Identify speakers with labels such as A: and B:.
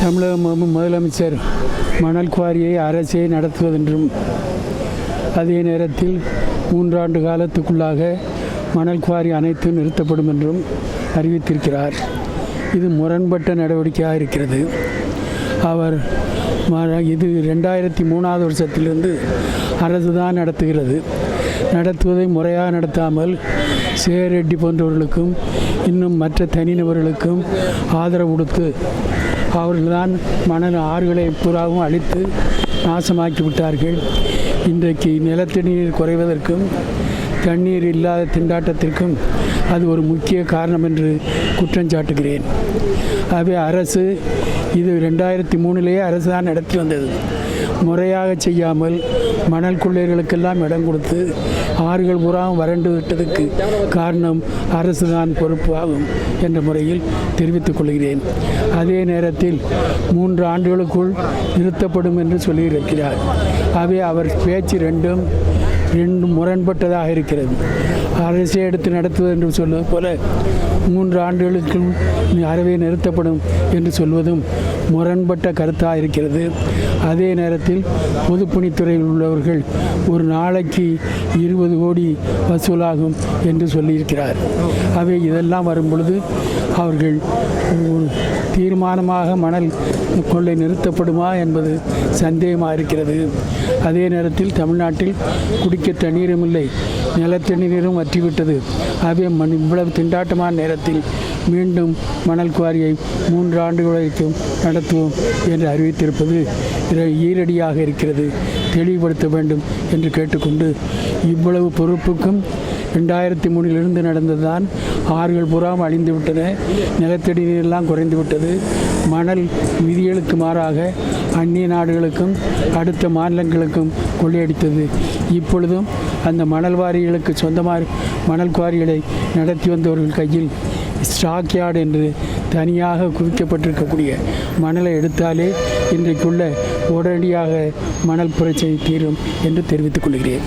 A: தமிழக முதலமைச்சர் மணல் குவாரியை அரசே நடத்துவதென்றும் அதே நேரத்தில் மூன்றாண்டு காலத்துக்குள்ளாக மணல் குவாரி அனைத்தும் நிறுத்தப்படும் என்றும் அறிவித்திருக்கிறார். இது முரண்பட்ட நடவடிக்கையாக இருக்கிறது. அவர் இது ரெண்டாயிரத்தி மூணாவது வருஷத்திலிருந்து அரசு தான் நடத்துகிறது. நடத்துவதை முறையாக நடத்தாமல் சேரெட்டி போன்றவர்களுக்கும் இன்னும் மற்ற தனிநபர்களுக்கும் ஆதரவு கொடுத்து அவர்கள்தான் மணல் ஆறுகளை பூராவும் அழித்து நாசமாக்கி விட்டார்கள் இன்றைக்கு நிலத்தடி நீர் குறைவதற்கும் தண்ணீர் இல்லாத திண்டாட்டத்திற்கும் அது ஒரு முக்கிய காரணம் என்று குற்றம் சாட்டுகிறேன். ஆகவே அரசு இது ரெண்டாயிரத்தி மூணுலேயே அரசு தான் நடத்தி வந்தது. முறையாக செய்யாமல் மணல் கொள்ளையர்களுக்கெல்லாம் இடம் கொடுத்து ஆறுகள் பூராவும் வறண்டு விட்டதுக்கு காரணம் அரசு தான் பொறுப்பு ஆகும் என்ற முறையில் தெரிவித்துக் கொள்கிறேன். அதே நேரத்தில் மூன்று ஆண்டுகளுக்குள் நிறுத்தப்படும் என்று சொல்லியிருக்கிறார். ஆகவே அவர் பேச்சு ரெண்டும் ரெண்டு முரண்பட்டதாக இருக்கிறது. அரசே எடுத்து நடத்துவது என்று சொல்வது போல மூன்று ஆண்டுகளுக்குள் அறவே நிறுத்தப்படும் என்று சொல்வதும் முரண்பட்ட கருத்தாக இருக்கிறது. அதே நேரத்தில் பொதுப்பணித்துறையில் உள்ளவர்கள் ஒரு நாளைக்கு இருபது கோடி வசூலாகும் என்று சொல்லியிருக்கிறார். அவை இதெல்லாம் வரும் பொழுது அவர்கள் தீர்மானமாக மணல் கொள்ளை நிறுத்தப்படுமா என்பது சந்தேகமாக இருக்கிறது. அதே நேரத்தில் தமிழ்நாட்டில் குடிக்க தண்ணீரும் இல்லை நிலத்தடி நீரும் வற்றிவிட்டது. ஆகவே மண் இவ்வளவு திண்டாட்டமான நேரத்தில் மீண்டும் மணல் குவாரியை மூன்று ஆண்டுகளுக்கும் நடத்துவோம் என்று அறிவித்திருப்பது ஈரடியாக இருக்கிறது. தெளிவுபடுத்த வேண்டும் என்று கேட்டுக்கொண்டு இவ்வளவு பொறுப்புக்கும் ரெண்டாயிரத்தி மூணிலிருந்து நடந்ததுதான் ஆறுகள் புறாம் அழிந்து விட்டன நிலத்தடி நீரெல்லாம் குறைந்து விட்டது மணல் விதிகளுக்கு மாறாக அந்நிய நாடுகளுக்கும் அடுத்த மாநிலங்களுக்கும் கொள்ளையடித்தது. இப்பொழுதும் அந்த மணல் வாரிகளுக்கு சொந்தமாக மணல் குவாரிகளை நடத்தி வந்தவர்கள் கையில் ஸ்டாக் யார்டு என்று தனியாக குவிக்கப்பட்டிருக்கக்கூடிய மணலை எடுத்தாலே இன்றைக்குள்ள உடனடியாக மணல் புரட்சியை தீரும் என்று தெரிவித்துக் கொள்கிறேன்.